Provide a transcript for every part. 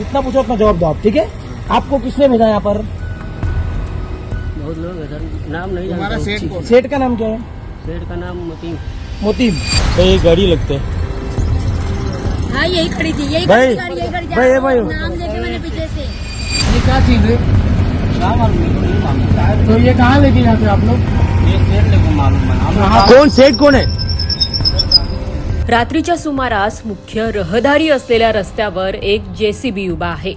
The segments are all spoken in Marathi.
जितना पूछो उतना जवाब दो आप ठीक है? आपको किसने भेजा यहाँ पर? बहुत लोग हैं सर नाम नहीं तुम्हारा सेठ कौन सेठ का नाम क्या है? सेठ का नाम मोतीम। मोतीम। भाई ये गाड़ी लगते हैं। हाँ यही खड़ी थी यही भाई, खड़ी गाड़ी यही खड़ी भाई, ये भाई। नाम देखे मैंने पीछे से। ये क्या चीज़ है? तो ये कहाँ लेके जाते हैं आप लोग? ये सेठ लोग को मालूम है। हम कौन सेठ कौन है? रात्रीच्या सुमारास मुख्य रहदारी असलेल्या रस्त्यावर एक जेसीबी उभा आहे.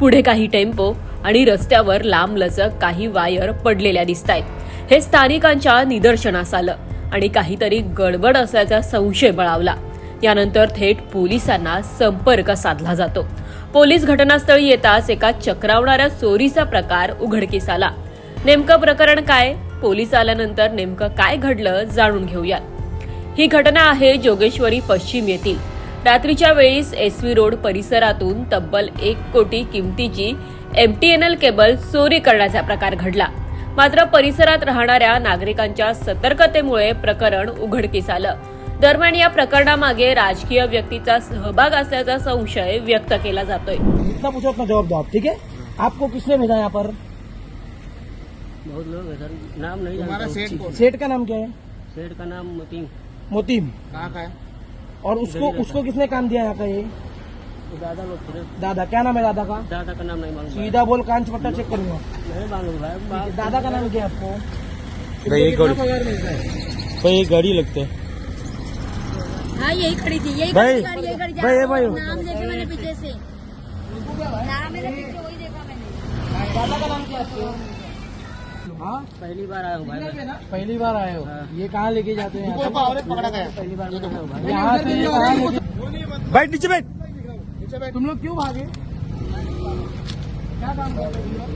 पुढे काही टेम्पो आणि रस्त्यावर लांबलचक काही वायर पडलेल्या दिसत आहेत हे स्थानिकांच्या निदर्शनास आलं आणि काहीतरी गडबड असल्याचा संशय बळावला. यानंतर थेट पोलिसांना संपर्क साधला जातो. पोलीस घटनास्थळी येताच एका चक्रावणाऱ्या चोरीचा प्रकार उघडकीस आला. नेमकं प्रकरण काय? पोलीस आल्यानंतर नेमकं काय घडलं? जाणून घेऊयात. ही घटना आहे जोगेश्वरी पश्चिम येथील. रात्रीच्या वेळीस एसवी रोड परिसरातून तब्बल एक कोटी किमतीची एमटीएनएल केबल चोरी करण्याचा प्रकार घडला. मात्र परिसरात राहणाऱ्या नागरिकांच्या सतर्कतेमुळे प्रकरण उघडकीस आलं. दरम्यान या प्रकरणामागे राजकीय व्यक्तीचा सहभाग असल्याचा संशय व्यक्त केला जातोय. पूछो उतना जवाब दो आप ठीक है? आपको किसने भेजा यहाँ पर? बहुत लोग हैं नाम नहीं। सेठ का नाम क्या है? सेठ का नाम मोतीम मोतीम। कहाँ का है? और उसको उसको किसने काम दिया यहाँ का ये? तो दादा लोग दादा क्या नाम है दादा का? दादा का नाम नहीं मालूम। सीधा बोल कांच पट्टा चेक करूँगा। नहीं मालूम भाई दादा का नाम क्या आपको? भाई ये कितना गाड़ी भाई ये गाड़ी लगते हैं। हाँ यही खड़ी थी यही भाई, भाई, भाई। नाम देखे मैंने पीछे से। नाम मेरे पीछे वही देखा मैंने। दादा का नाम क्या आपको? हाँ पहली बार आया हूँ भाई पहली बार आए हो। ये कहाँ लेके जाते हैं कोई पावर पकड़ा गया। पहली बार भाई। यहाँ से बैठ नीचे बैठ। नीचे बैठ। तुम लोग क्यों भागे? क्या काम कर रहे हो?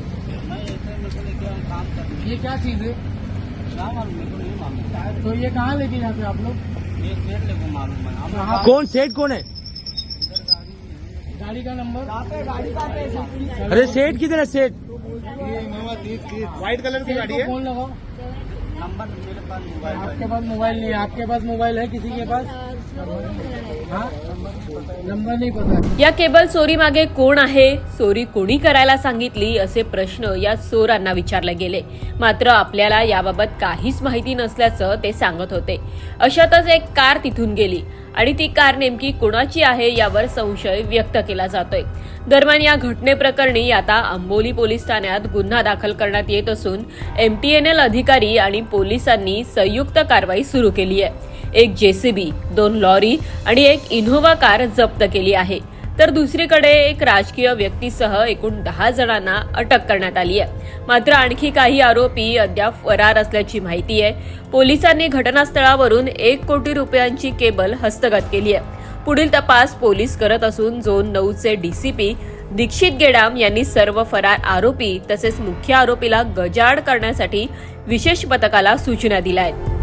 ये क्या चीज़ है? क्या मालूम नहीं मालूम। तो ये कहाँ लेके जाते हैं आप लोग? ये सेठ लोग को मालूम है। कौन सेठ कौन है? गाड़ी का नंबर। अरे सेठ किधर है सेठ? व्हाइट कलर की गाड़ी है? फोन लगाओ। नंबर मेरे पास मोबाइल आपके पास मोबाइल नहीं है। आपके पास मोबाइल है किसी के पास? नंबर नहीं पता। या केबल चोरीमागे कोण आहे? चोरी कोणी करायला सांगितली असे प्रश्न या चोरांना विचारले गेले. मात्र आपल्याला याबाबत काहीच माहिती नसल्याचं ते सांगत होते. अशातच एक कार तिथून गेली. आणि ती कार नेमकी कोणाची आहे यावर संशय व्यक्त केला जातोय. दरम्यान या घटनेप्रकरणी आता आंबोली पोलीस ठाण्यात गुन्हा दाखल करण्यात येत असून एमटीएनएल अधिकारी आणि पोलिसांनी संयुक्त कारवाई सुरू केली आहे. एक जेसीबी दोन लॉरी आणि एक इनोव्हा कार जप्त केली आहे. तर दुसरीकडे एक राजकीय व्यक्तीसह एकूण दहा जणांना अटक करण्यात आली आहे. मात्र आणखी काही आरोपी अद्याप फरार असल्याची माहिती आहे. पोलिसांनी घटनास्थळावरून एक कोटी रुपयांची केबल हस्तगत केली आहे. पुढील तपास पोलीस करत असून झोन नऊचे डीसीपी दीक्षित गेडाम यांनी सर्व फरार आरोपी तसेच मुख्य आरोपीला गजाड करण्यासाठी विशेष पथकाला सूचना दिल्या आहेत.